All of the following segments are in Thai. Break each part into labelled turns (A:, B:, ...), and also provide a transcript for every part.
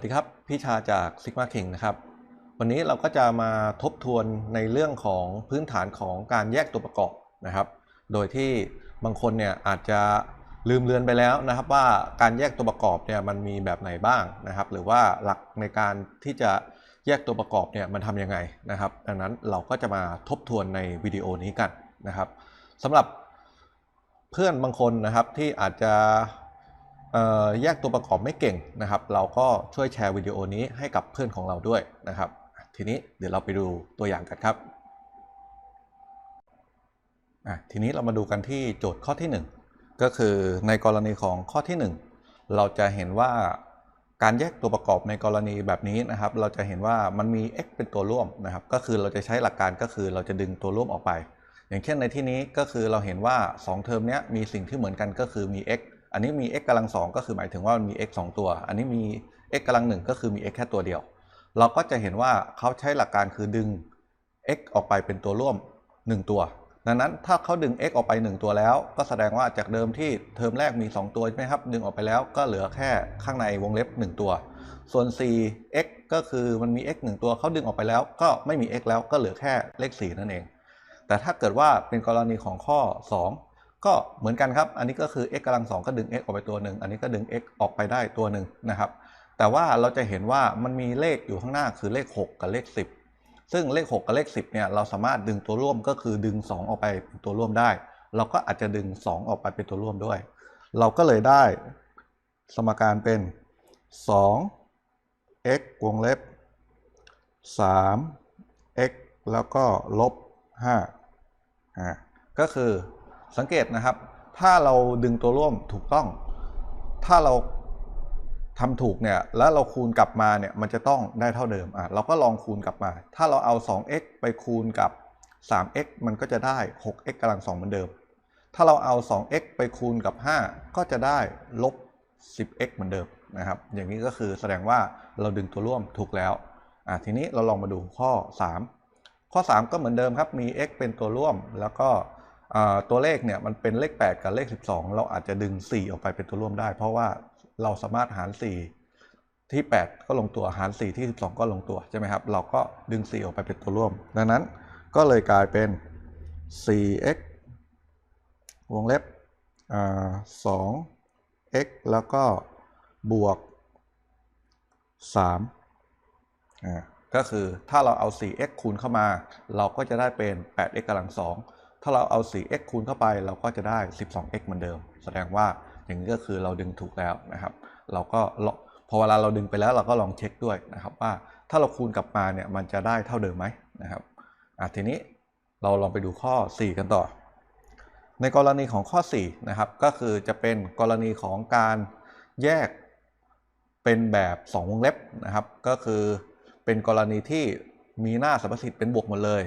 A: วัสดีครับ พี่ชาจาก Sigma King นะครับ วันนี้เราก็จะมาทบทวนในเรื่องของพื้นฐานของการแยกตัวประกอบนะครับ โดยที่บางคนเนี่ยอาจจะลืมเลือนไปแล้วนะครับ ว่าการแยกตัวประกอบเนี่ยมันมีแบบไหนบ้างนะครับ หรือว่าหลักในการที่จะแยกตัวประกอบเนี่ยมันทำยังไงนะครับ ดังนั้นเราก็จะมาทบทวนในวิดีโอนี้กันนะครับสำหรับเพื่อนบางคนนะครับที่อาจจะ แยกตัวประกอบไม่เก่งนะครับ เราก็ช่วยแชร์วิดีโอนี้ให้กับเพื่อนของเราด้วยนะครับ ทีนี้เดี๋ยวเราไปดูตัวอย่างกันครับทีนี้เรามาดูกันที่โจทย์ข้อที่ 1 ก็คือในกรณีของข้อที่ 1 เราจะเห็นว่าการแยกตัวประกอบในกรณีแบบนี้นะครับ เราจะเห็นว่ามันมี x เป็นตัวร่วมนะครับ ก็คือเราจะใช้หลักการก็คือเราจะดึงตัวร่วมออกไป อย่างเช่นในที่นี้ก็คือเราเห็นว่า 2 เทอมนี้มีสิ่งที่เหมือนกันก็คือมี x อันนี้มี x กำลังสองก็คือหมายถึงว่ามันมี x 2 ตัว อันนี้มี x กำลังหนึ่งก็คือมี x แค่ตัวเดียว เราก็จะเห็นว่าเขาใช้หลักการคือดึง x ออกไปเป็นตัวร่วม 1 ตัว ดังนั้นถ้าเขาดึง x ออกไป 1 ตัวแล้ว ก็แสดงว่าจากเดิมที่เทอมแรกมี 2 ตัวใช่ไหมครับ ดึงออกไปแล้วก็เหลือแค่ข้างในวงเล็บ 1 ตัว ส่วน 4x ก็คือมันมี x 1 ตัวเขาดึงออกไปแล้ว ก็ไม่มี x แล้วก็เหลือแค่เลข 4 นั่นเอง แต่ถ้าเกิดว่าเป็นกรณีของข้อ 2 ก็เหมือนกันครับ อันนี้ก็คือ x กำลัง2ก็ดึง x ออกไปตัวหนึ่ง อันนี้ก็ดึง x ออกไปได้ตัวหนึ่งนะครับ แต่ว่าเราจะเห็นว่ามันมีเลขอยู่ข้างหน้าคือเลข 6 กับเลข 10 ซึ่งเลข 6 กับเลข 10เนี่ยเราสามารถดึงตัวร่วมก็คือดึง 2 ออกไปเป็นตัวร่วมได้ เราก็อาจจะดึง 2 ออกไปเป็นตัวร่วมด้วย เราก็เลยได้สมการเป็น 2 x วงเล็บ 3 x แล้วก็ลบ5อ่าก็คือ สังเกตนะครับ ถ้าเราดึงตัวร่วมถูกต้อง ถ้าเราทำถูกเนี่ย แล้วเราคูณกลับมาเนี่ย มันจะต้องได้เท่าเดิม อะ เราก็ลองคูณกลับมา ถ้าเราเอา 2x ไปคูณกับ 3x มันก็จะได้ 6x กำลัง2เหมือนเดิม ถ้าเราเอา 2x ไปคูณกับ 5 ก็จะได้ลบ 10x เหมือนเดิมนะครับ อย่างนี้ก็คือแสดงว่าเราดึงตัวร่วมถูกแล้ว อะ ทีนี้เราลองมาดูข้อ 3 ข้อ 3 ก็เหมือนเดิมครับ มี x เป็นตัวร่วม แล้วก็ ตัวเลขเนี่ยมันเป็นเลข 8 กับเลข 12 เราอาจจะดึง 4 ออกไปเป็นตัวร่วมได้ เพราะว่าเราสามารถหาร 4 ที่ 8 ก็ลงตัวหาร 4 ที่ 12 ก็ลงตัวใช่ไหมครับ เราก็ดึง 4 ออกไปเป็นตัวร่วม ดังนั้นก็เลยกลายเป็น 4x วงเล็บอ่า 2x แล้วก็บวก 3 ก็คือถ้าเราเอา 4x คูณเข้ามา เราก็จะได้เป็น 8x กำลัง 2 ถ้าเราเอา 4x คูณเข้าไปเราก็จะได้ 12x เหมือนเดิม แสดงว่าอย่างนี้ก็คือเราดึงถูกแล้วนะครับ เราก็พอเวลาเราดึงไปแล้วเราก็ลองเช็คด้วยนะครับ ว่าถ้าเราคูณกลับมาเนี่ยมันจะได้เท่าเดิมไหมนะครับอะทีนี้เราลองไปดูข้อ 4 กันต่อ ในกรณีของข้อ4นะครับก็คือจะเป็นกรณีของการแยกเป็นแบบ2วงเล็บนะครับ ก็คือเป็นกรณีที่มีหน้าสัมประสิทธิ์เป็นบวกหมดเลย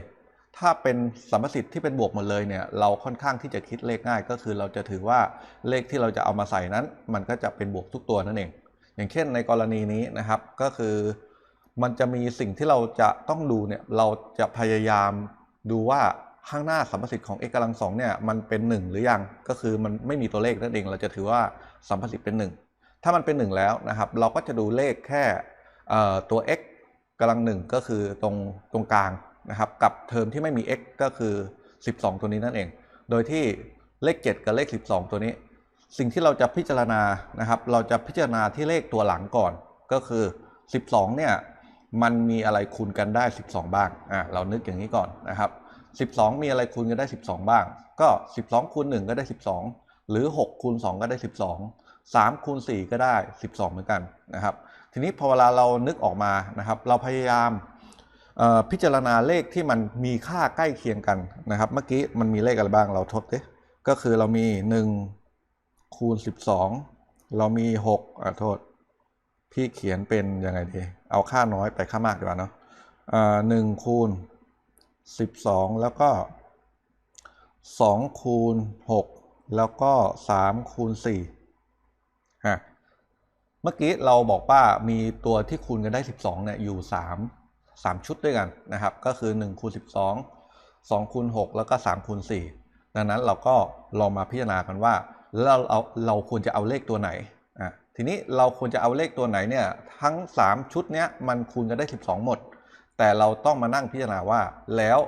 A: ถ้าเป็นสัมประสิทธิ์ที่เป็นบวกหมดเลยเนี่ยเราค่อนข้างที่จะคิดเลขง่าย ก็คือเราจะถือว่าเลขที่เราจะเอามาใส่นั้น มันก็จะเป็นบวกทุกตัวนั่นเอง อย่างเช่นในกรณีนี้นะครับก็คือมันจะมีสิ่งที่เราจะต้องดูเนี่ยเราจะพยายามดูว่าข้างหน้าสัมประสิทธิ์ของ x กำลังสองเนี่ยมันเป็น 1 หรือยังก็คือมันไม่มีตัวเลขนั่นเอง เราจะถือว่าสัมประสิทธิ์เป็น 1 ถ้ามันเป็น 1 แล้วนะครับ เราก็จะดูเลขแค่เอ่อตัว x กำลังหนึ่งก็คือตรงตรงกลาง นะครับกับเทอมที่ไม่มี x ก็คือ 12 ตัวนี้นั่นเอง โดยที่เลข 7 กับเลข 12 ตัวนี้ สิ่งที่เราจะพิจารณานะครับ เราจะพิจารณาที่เลขตัวหลังก่อนก็คือ 12 เนี่ยมันมีอะไรคูณกันได้ 12 บ้างอ่าเรานึกอย่างนี้ก่อนนะครับ 12 มีอะไรคูณกันได้ 12 บ้าง ก็ 12คูณ1ก็ได้ 12 หรือ 6คูณ2ก็ได้ 12 3คูณ4ก็ได้ 12 เหมือนกันนะครับ ทีนี้พอเวลาเรานึกออกมานะครับ เราพยายาม พิจารณาเลขที่มันมีค่าใกล้เคียงกันนะครับ เมื่อกี้มันมีเลขอะไรบ้างเราทดดิก็คือเรามี 1 คูณ 12 เรามี6อ่าโทษ พี่เขียนเป็นยังไงดี เอาค่าน้อยไปค่ามากดีกว่าเนาะหนึ่งคูณสิบสองแล้วก็สองคูณหกแล้วก็สามคูณสี่ฮะเมื่อกี้เราบอกว่ามีตัวที่คูณกันได้ 12เนี่ยอยู่ 3 3 ชุดด้วยกันนะครับ ก็คือ1คูณ12 2คูณ6แล้วก็3คูณ4ดังนั้นเราก็ลองมาพิจารณากันว่าแล้วเราเอาเราควรจะเอาเลขตัวไหนอะทีนี้เราควรจะเอาเลขตัวไหนเนี่ยทั้ง 3 ชุดเนี้ยมันคูณกันได้ 12 หมด แต่เราต้องมานั่งพิจารณาว่าแล้ว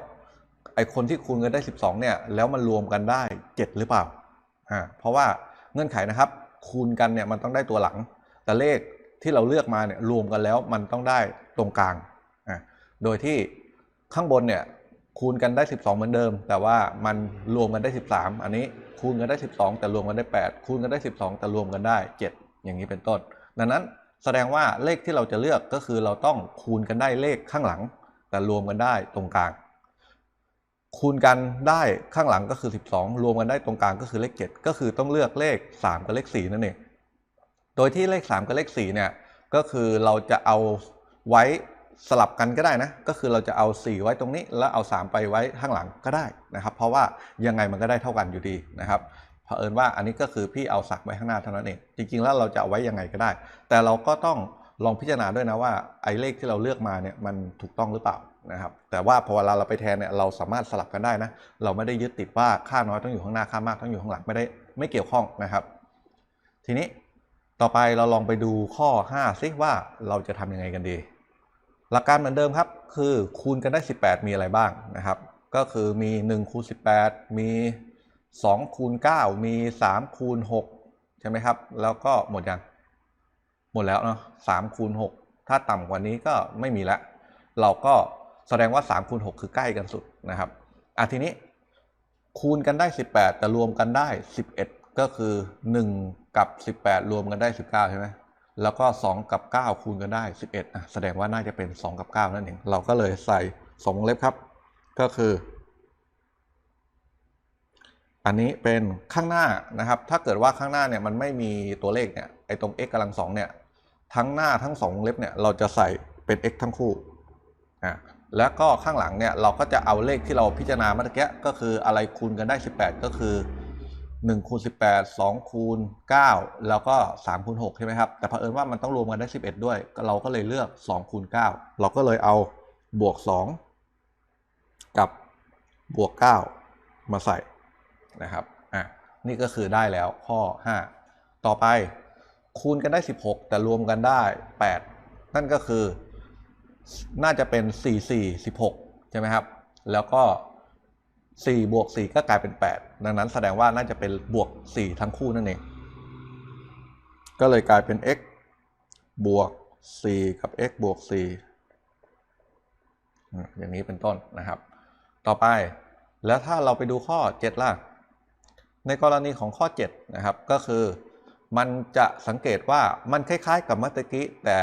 A: ไอคนที่คูณกันได้ 12เนี่ยแล้วมันรวมกันได้ 7 หรือเปล่าอ่าเพราะว่าเงื่อนไขนะครับ คูณกันเนี่ยมันต้องได้ตัวหลัง แต่เลขที่เราเลือกมาเนี่ยรวมกันแล้วมันต้องได้ตรงกลาง โดยที่ข้างบนเนี่ยคูณกันได้ 12 เหมือนเดิม แต่ว่ามันรวมกันได้ 13 อันนี้คูณกันได้ 12 แต่รวมกันได้ 8 คูณกันได้ 12 แต่รวมกันได้ 7 อย่างนี้เป็นต้น ดังนั้นแสดงว่าเลขที่เราจะเลือกก็คือเราต้องคูณกันได้เลขข้างหลัง แต่รวมกันได้ตรงกลาง คูณกันได้ข้างหลังก็คือ 12 รวมกันได้ตรงกลางก็คือเลข 7 ก็คือต้องเลือกเลข 3 กับเลข 4 นั่นเอง โดยที่เลข 3 กับเลข 4 เนี่ยก็คือเราจะเอาไว้ สลับกันก็ได้นะ ก็คือเราจะเอา 4 ไว้ตรงนี้ แล้วเอา 3 ไปไว้ข้างหลังก็ได้นะครับ เพราะว่ายังไงมันก็ได้เท่ากันอยู่ดีนะครับเผอิญว่าอันนี้ก็คือพี่เอาสักไว้ข้างหน้าเท่านั้นเอง จริง ๆ แล้วเราจะเอาไว้ยังไงก็ได้ แต่เราก็ต้องลองพิจารณาด้วยนะว่าไอ้เลขที่เราเลือกมาเนี่ยมันถูกต้องหรือเปล่านะครับ แต่ว่าพอเวลาเราไปแทนเนี่ยเราสามารถสลับกันได้นะ เราไม่ได้ยึดติดว่าค่าน้อยต้องอยู่ข้างหน้าค่ามากต้องอยู่ข้างหลังไม่ได้ไม่เกี่ยวข้องนะครับ ทีนี้ต่อไปเราลองไปดูข้อ 5 ซิว่าเราจะทำยังไงกันดี หลักการเหมือนเดิมครับ คือคูณกันได้ 18 มีอะไรบ้างนะครับ ก็คือมี 1 คูณ 18 มี 2 คูณ 9 มี 3 คูณ 6 ใช่ไหมครับ แล้วก็หมดยัง หมดแล้วเนาะ3คูณ 6 ถ้าต่ำกว่านี้ก็ไม่มีแล้วเราก็แสดงว่า3คูณ6คือใกล้กันสุดนะครับอะทีนี้คูณกันได้ 18 แต่รวมกันได้ 11 ก็คือ 1 กับ 18 รวมกันได้ 19 ใช่ไหม แล้วก็ 2 กับ 9 คูณกันได้ 11อะแสดงว่าน่าจะเป็น 2 กับ 9 นั่นเอง เราก็เลยใส่สองวงเล็บครับ ก็คือ อันนี้เป็นข้างหน้านะครับ ถ้าเกิดว่าข้างหน้าเนี่ยมันไม่มีตัวเลขเนี่ย ไอ้ตรง x กำลังสองเนี่ย ทั้งหน้าทั้งสองวงเล็บเนี่ย เราจะใส่เป็น x ทั้งคู่ อะแล้วก็ข้างหลังเนี่ย เราก็จะเอาเลขที่เราพิจารณาเมื่อกี้ก็คืออะไรคูณกันได้ 18 ก็คือ 1คูณ18 2คูณ9แล้วก็3คูณ6ใช่ไหมครับ แต่เผอิญว่ามันต้องรวมกันได้ 11 ด้วย เราก็เลยเลือก2คูณ9เราก็เลยเอาบวก 2 กับบวก 9 มาใส่นะครับ อะ นี่ก็คือได้แล้วข้อ 5 ต่อไปคูณกันได้ 16 แต่รวมกันได้ 8 นั่นก็คือ น่าจะเป็น 4 4 16 ใช่ไหมครับ แล้วก็ 4บวก4ก็กลายเป็น 8 ดังนั้นแสดงว่าน่าจะเป็นบวก 4 ทั้งคู่นั่นเอง ก็เลยกลายเป็น x บวก 4 กับ x บวก 4 อย่างนี้เป็นต้นนะครับ ต่อไปแล้วถ้าเราไปดูข้อ 7 ล่ะ ในกรณีของข้อ 7 นะครับ ก็คือมันจะสังเกตว่ามันคล้ายๆ กับเมื่อกี้แต่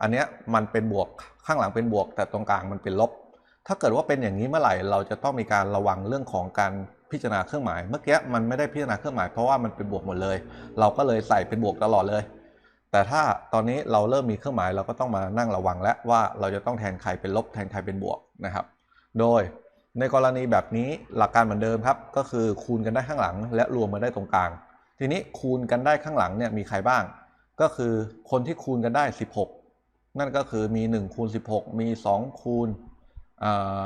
A: อันเนี้ยมันเป็นบวกข้างหลังเป็นบวก แต่ตรงกลางมันเป็นลบ ถ้าเกิดว่าเป็นอย่างนี้เมื่อไหร่เราจะต้องมีการระวังเรื่องของการพิจารณาเครื่องหมาย เมื่อกี้มันไม่ได้พิจารณาเครื่องหมาย เพราะว่ามันเป็นบวกหมดเลย เราก็เลยใส่เป็นบวกตลอดเลย แต่ถ้าตอนนี้เราเริ่มมีเครื่องหมายเราก็ต้องมานั่งระวังแล้วว่าเราจะต้องแทนใครเป็นลบแทนใครเป็นบวกนะครับ โดยในกรณีแบบนี้หลักการเหมือนเดิมครับ ก็คือคูณกันได้ข้างหลัง และรวมมาได้ตรงกลาง ทีนี้คูณกันได้ข้างหลังเนี่ยมีใครบ้าง ก็คือคนที่คูณกันได้ 16 นั่นก็คือมี1คูณ16 มี2คูณ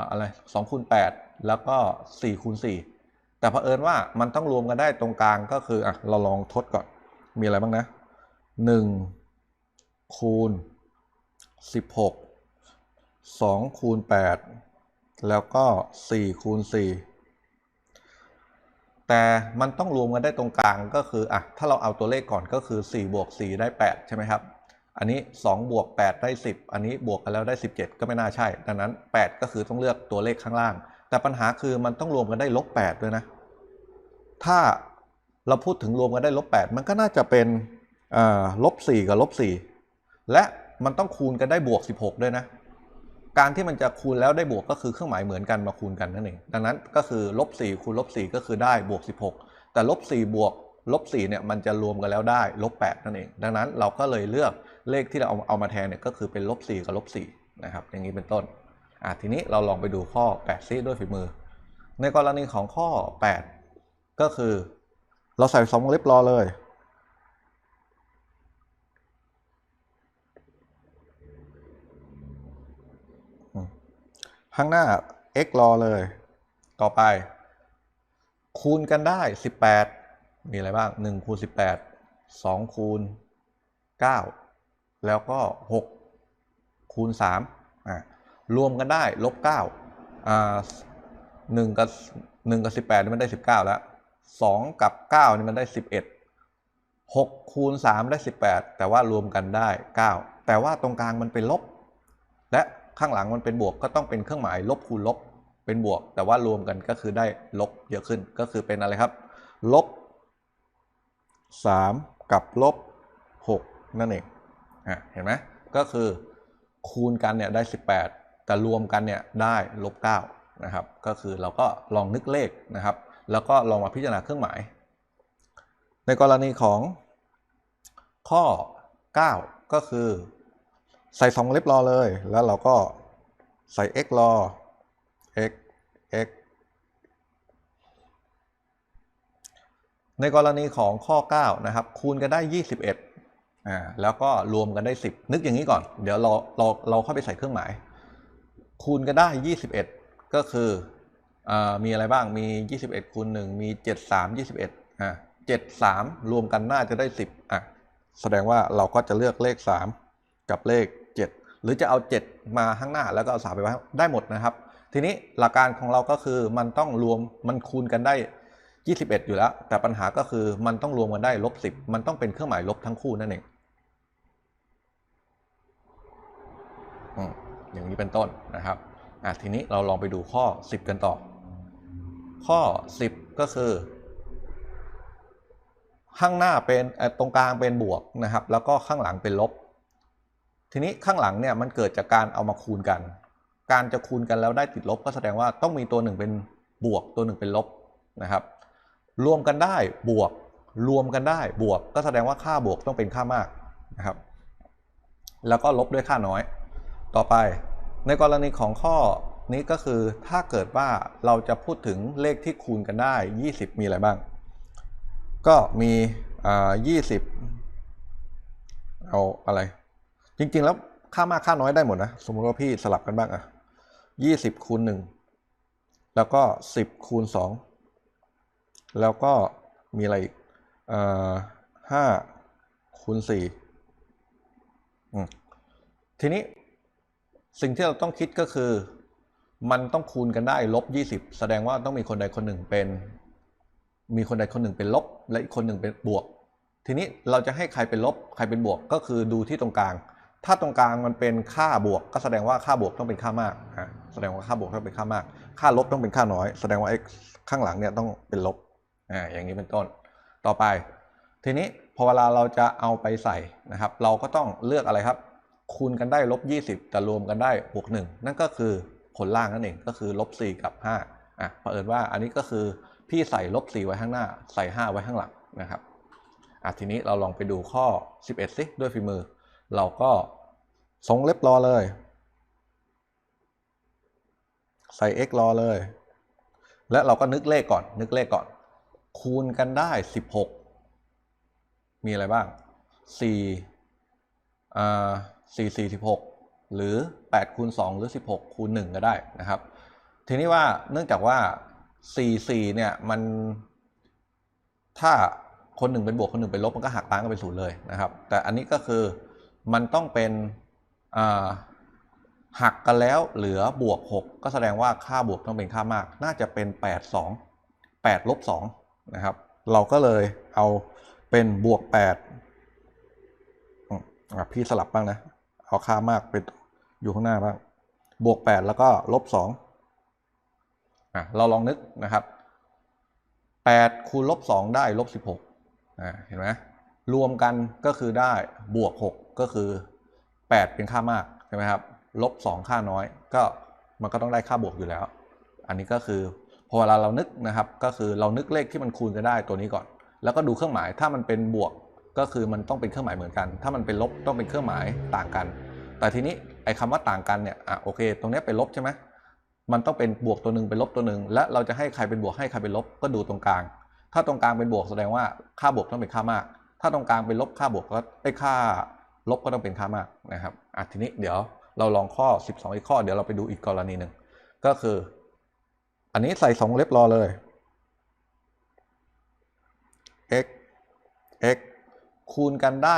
A: อะไร2คูณ8แล้วก็4คูณ4แต่เผอิญว่ามันต้องรวมกันได้ตรงกลางก็คืออะเราลองทดก่อนมีอะไรบ้างนะ1คูณ16 2คูณ8แล้วก็4คูณ4แต่มันต้องรวมกันได้ตรงกลางก็คืออะถ้าเราเอาตัวเลขก่อนก็คือ4บวก4ได้8ใช่ไหมครับ อันนี้ 2 บวก 8 ได้ 10 อันนี้บวกกันแล้วได้ 17 ก็ไม่น่าใช่ ดังนั้น 8 ก็คือต้องเลือกตัวเลขข้างล่าง แต่ปัญหาคือมันต้องรวมกันได้ลบ8ด้วยนะ ถ้าเราพูดถึงรวมกันได้ลบ8มันก็น่าจะเป็นลบ4กับลบ4และมันต้องคูณกันได้บวก 16 ด้วยนะ การที่มันจะคูณแล้วได้บวกก็คือเครื่องหมายเหมือนกันมาคูณกันนั่นเอง ดังนั้นก็คือลบ4คูณลบ4ก็คือได้บวก 16 แต่ลบ4บวกลบ4เนี่ยมันจะรวมกันแล้วได้ลบ8นั่นเอง ดังนั้นเราก็เลยเลือก เลขที่เราเอาเอามาแทนเนี่ยก็คือเป็นลบ4กับลบ4นะครับอย่างนี้เป็นต้นอะทีนี้เราลองไปดูข้อ8ซิด้วยฝีมือ ในกรณีของข้อ 8 ก็คือ เราใส่สองวงเล็บรอเลยข้างหน้า x รอเลย ต่อไป คูณกันได้ 18 มีอะไรบ้าง 1 คูณ 18 2 คูณ 9 แล้วก็ 6 คูณ3อ่ารวมกันได้ลบ9อ่าหนึ่งกับหนึ่งกับสิบแปดนี่มันได้สิบเก้าแล้วสองกับเก้านี่มันได้สิบเอ็ดหกคูณสามได้สิบแปดแต่ว่ารวมกันได้เก้าแต่ว่าตรงกลางมันเป็นลบ และข้างหลังมันเป็นบวกก็ต้องเป็นเครื่องหมายลบคูณลบเป็นบวก แต่ว่ารวมกันก็คือได้ลบเยอะขึ้นก็คือเป็นอะไรครับ ลบสามกับลบหกนั่นเอง เห็นไหมก็คือคูณกันเนี่ยได้ 18 แต่รวมกันเนี่ยได้ลบ9นะครับ ก็คือเราก็ลองนึกเลขนะครับ แล้วก็ลองมาพิจารณาเครื่องหมาย ในกรณีของข้อ 9 ก็คือใส่สองเล็บรอเลย แล้วเราก็ใส่ x รอ x x ในกรณีของข้อ 9 นะครับ คูณกันได้ 21 อ่าแล้วก็รวมกันได้ 10 นึกอย่างนี้ก่อน เดี๋ยวเราเราเราเข้าไปใส่เครื่องหมาย คูณกันได้ 21 ก็คืออามีอะไรบ้างมี 21คูณ1มี 73 21อ่า73 รวมกันน่าจะได้ 10อะแสดงว่าเราก็จะเลือกเลข 3 กับเลข 7 หรือจะเอา 7 มาข้างหน้าแล้วก็เอา3ไปไว้ได้หมดนะครับ ทีนี้หลักการของเราก็คือมันต้องรวมมันคูณกันได้ 21 อยู่แล้ว แต่ปัญหาก็คือมันต้องรวมกันได้ลบ10 มันต้องเป็นเครื่องหมายลบทั้งคู่นั่นเอง อย่างนี้เป็นต้นนะครับทีนี้เราลองไปดูข้อ 10 กันต่อ ข้อ 10 ก็คือ ข้างหน้าเป็นตรงกลางเป็นบวกนะครับ แล้วก็ข้างหลังเป็นลบ ทีนี้ข้างหลังเนี่ยมันเกิดจากการเอามาคูณกัน การจะคูณกันแล้วได้ติดลบ ก็แสดงว่าต้องมีตัวหนึ่งเป็นบวกตัวหนึ่งเป็นลบนะครับ รวมกันได้บวก รวมกันได้บวก ก็แสดงว่าค่าบวกต้องเป็นค่ามากนะครับ แล้วก็ลบด้วยค่าน้อย ต่อไปในกรณีของข้อนี้ก็คือถ้าเกิดว่าเราจะพูดถึงเลขที่คูณกันได้ 20 มีอะไรบ้าง ก็มีอ่า20เอาอะไร จริง ๆ แล้วค่ามากค่าน้อยได้หมดนะ สมมติว่าพี่สลับกันบ้างอะ20คูณ1แล้วก็10คูณ2แล้วก็มีอะไรอีกอ่า5คูณ4อืมทีนี้ สิ่งที่เราต้องคิดก็คือ มันต้องคูณกันได้ลบ20 แสดงว่าต้องมีคนใดคนหนึ่งเป็น มีคนใดคนหนึ่งเป็นลบ และอีกคนหนึ่งเป็นบวก ทีนี้เราจะให้ใครเป็นลบใครเป็นบวกก็คือดูที่ตรงกลาง ถ้าตรงกลางมันเป็นค่าบวก ก็แสดงว่าค่าบวกต้องเป็นค่ามากอะแสดงว่าค่าบวกต้องเป็นค่ามาก ค่าลบต้องเป็นค่าน้อย แสดงว่าไอ้ข้างหลังเนี่ยต้องเป็นลบอ่าอย่างนี้เป็นต้น ต่อไป ทีนี้พอเวลาเราจะเอาไปใส่นะครับ เราก็ต้องเลือกอะไรครับ คูณกันได้ลบ20 แต่รวมกันได้บวก1นั่นก็คือผลล่างนั่นเองก็คือลบ4กับ5อะเผอิญว่าอันนี้ก็คือพี่ใส่ลบ4ไว้ข้างหน้า ใส่ 5 ไว้ข้างหลังนะครับอะทีนี้เราลองไปดูข้อ 11สิด้วยฝีมือ เราก็ทรงเล็บรอเลย ใส่ x รอเลย และเราก็นึกเลขก่อนนึกเลขก่อน คูณกันได้ 16 มีอะไรบ้าง4อ่า สี่สี่สิบหกหรือแปดคูณสองหรือสิบหกคูณหนึ่งก็ได้นะครับ ทีนี้ว่าเนื่องจากว่าสี่สี่เนี่ยมันถ้าคนหนึ่งเป็นบวกคนหนึ่งเป็นลบมันก็หักล้างกันเป็นศูนย์เลยนะครับ แต่อันนี้ก็คือมันต้องเป็นหักกันแล้วเหลือบวก 6 ก็แสดงว่าค่าบวกต้องเป็นค่ามาก น่าจะเป็น 8 2 8ลบ2นะครับ เราก็เลยเอาเป็นบวก8อืมอะพี่สลับบ้างนะ อาค่ามากไปอยู่ข้างหน้าบ้างบวก 8 แล้วก็ลบ2อะเราลองนึกนะครับ8คูณลบ2ได้ลบ16อ่าเห็นไหมรวมกันก็คือได้บวก 6 ก็คือ 8 เป็นค่ามากใช่ไหมครับลบ2ค่าน้อย ก็มันก็ต้องได้ค่าบวกอยู่แล้ว อันนี้ก็คือพอเวลาเรานึกนะครับ ก็คือเรานึกเลขที่มันคูณกันได้ตัวนี้ก่อน แล้วก็ดูเครื่องหมายถ้ามันเป็นบวก ก็คือมันต้องเป็นเครื่องหมายเหมือนกัน ถ้ามันเป็นลบต้องเป็นเครื่องหมายต่างกัน แต่ทีนี้ไอ้คำว่าต่างกันเนี่ยอะโอเค ตรงนี้เป็นลบใช่ไหมมันต้องเป็นบวกตัวหนึ่งเป็นลบตัวหนึ่งและเราจะให้ใครเป็นบวกให้ใครเป็นลบก็ดูตรงกลาง ถ้าตรงกลางเป็นบวกแสดงว่าค่าบวกต้องเป็นค่ามาก ถ้าตรงกลางเป็นลบค่าบวกก็ไอ้ค่าลบก็ต้องเป็นค่ามากนะครับอะทีนี้เดี๋ยวเราลองข้อ 12 อีกข้อเดี๋ยวเราไปดูอีกกรณีหนึ่งก็คือ อันนี้ใส่สองเล็บรอเลย x x คูณกันได้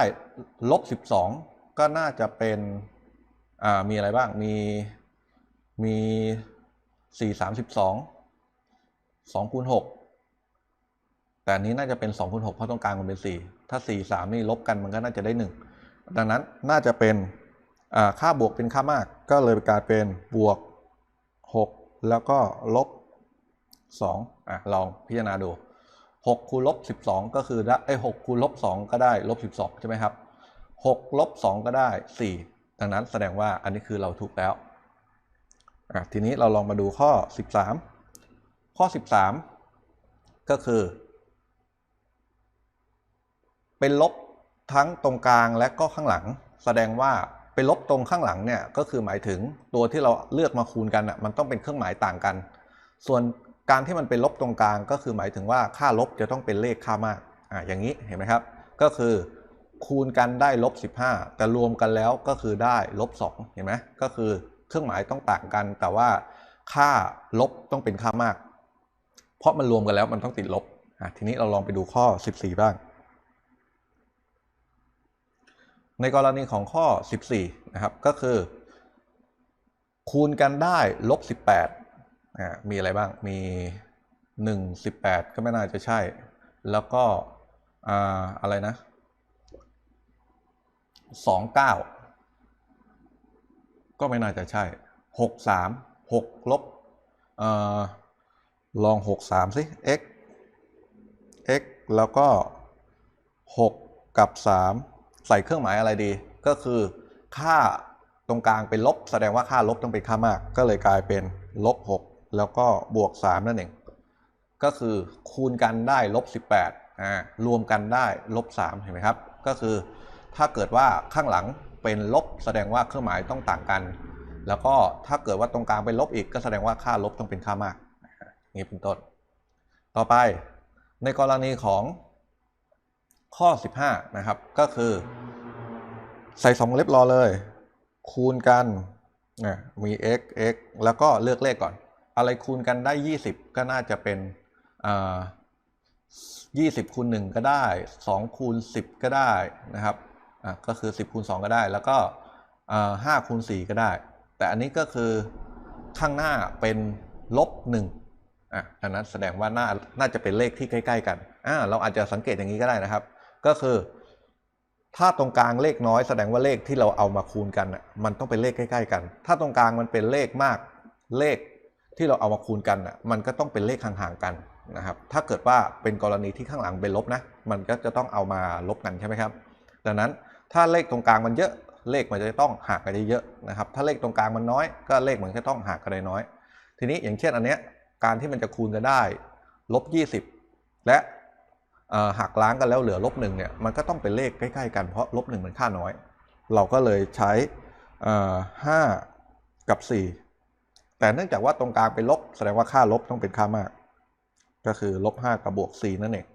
A: ลบสิบสองก็น่าจะเป็น อ่า มีอะไรบ้าง มี มีสี่สามสิบสองสองคูณหกแต่นี้น่าจะเป็นสองคูณหกเพราะตรงกลางมันเป็นสี่ถ้าสี่สามนี่ลบกันมันก็น่าจะได้หนึ่งดังนั้นน่าจะเป็น อ่า ค่าบวกเป็นค่ามาก ก็เลยกลายเป็นบวกหกแล้วก็ลบสองอะ ลองพิจารณาดู 6คูณลบ12 ก็คือได้ไอ้6คูณลบ2ก็ได้ลบ12 ใช่ไหมครับ6ลบ2ก็ได้ 4 ดังนั้นแสดงว่าอันนี้คือเราถูกแล้ว ทีนี้เราลองมาดูข้อ 13 ข้อ 13 ก็คือ เป็นลบทั้งตรงกลางและก็ข้างหลัง แสดงว่าเป็นลบตรงข้างหลังเนี่ยก็คือหมายถึงตัวที่เราเลือกมาคูณกันอะมันต้องเป็นเครื่องหมายต่างกัน ส่วน การที่มันเป็นลบตรงกลางก็คือหมายถึงว่าค่าลบจะต้องเป็นเลขค่ามากอ่าอย่างนี้เห็นไหมครับ ก็คือคูณกันได้ลบ 15 แต่รวมกันแล้วก็คือได้ลบ2เห็นไหมก็คือเครื่องหมายต้องต่างกัน แต่ว่าค่าลบต้องเป็นค่ามาก เพราะมันรวมกันแล้วมันต้องติดลบอะทีนี้เราลองไปดูข้อ 14 บ้าง ในกรณีของข้อ 14 นะครับ ก็คือ คูณกันได้ลบ 18 มีอะไรบ้างมี 1 18 ก็ไม่น่าจะใช่ แล้วก็อ่าอะไรนะ2 9ก็ไม่น่าจะใช่6 3 6ลบเอ่อลอง6 3สิ x x แล้วก็6กับ3ใส่เครื่องหมายอะไรดี ก็คือค่าตรงกลางเป็นลบ แสดงว่าค่าลบต้องเป็นค่ามาก ก็เลยกลายเป็นลบ6 แล้วก็บวก 3 นั่นเอง ก็คือคูณกันได้ลบ 18อ่ารวมกันได้ลบ 3 เห็นไหมครับ ก็คือถ้าเกิดว่าข้างหลังเป็นลบแสดงว่าเครื่องหมายต้องต่างกัน แล้วก็ถ้าเกิดว่าตรงกลางเป็นลบอีก ก็แสดงว่าค่าลบต้องเป็นค่ามากนี่เป็นต้น ต่อไปในกรณีของข้อ 15 นะครับ ก็คือ ใส่สองเล็บรอเลย คูณกันนะมี x x แล้วก็เลือกเลขก่อน อะไรคูณกันได้ 20 ก็น่าจะเป็นอ่า20คูณ1ก็ได้2คูณ10ก็ได้นะครับอะก็คือ10คูณ2ก็ได้ แล้วก็อ่าคูณ4ก็ได้ แต่อันนี้ก็คือข้างหน้าเป็นลบ1อะดังนั้นแสดงว่าน่าน่าจะเป็นเลขที่ใกล้ ๆ กันอ่าเราอาจจะสังเกตอย่างนี้ก็ได้นะครับ ก็คือ ถ้าตรงกลางเลขน้อยแสดงว่าเลขที่เราเอามาคูณกันมันต้องเป็นเลขใกล้ ๆ กัน ถ้าตรงกลางมันเป็นเลขมากเลข ที่เราเอามาคูณกันน่ะมันก็ต้องเป็นเลขห่างๆกันนะครับถ้าเกิดว่าเป็นกรณีที่ข้างหลังเป็นลบนะมันก็จะต้องเอามาลบกันใช่ไหมครับ ดังนั้นถ้าเลขตรงกลางมันเยอะเลขมันจะต้องห่างกันเยอะนะครับถ้าเลขตรงกลางมันน้อย ก็เลขมันก็ต้องห่างกันน้อย ทีนี้อย่างเช่นอันเนี้ยการที่มันจะคูณกันได้ลบ20 และหักล้างกันแล้วเหลือลบหนึ่งเนี่ยมันก็ต้องเป็นเลขใกล้ๆกันเพราะลบหนึ่งมันค่าน้อย เราก็เลยใช้เอ่อห้ากับ 4 แต่เนื่องจากว่าตรงกลางเป็นลบ แสดงว่าค่าลบต้องเป็นค่ามาก ก็คือลบ5กับบวก4นั่นเอง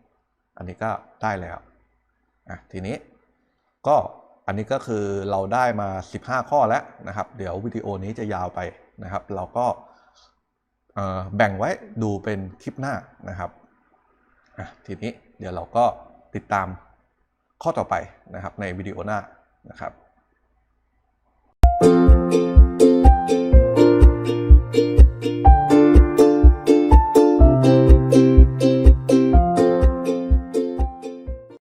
A: อันนี้ก็ได้แล้วอะทีนี้ก็อันนี้ก็คือเราได้มา 15 ข้อแล้วนะครับ เดี๋ยววิดีโอนี้จะยาวไปนะครับ เราก็แบ่งไว้ดูเป็นคลิปหน้านะครับอะทีนี้เดี๋ยวเราก็ติดตามข้อต่อไปนะครับในวิดีโอหน้านะครับ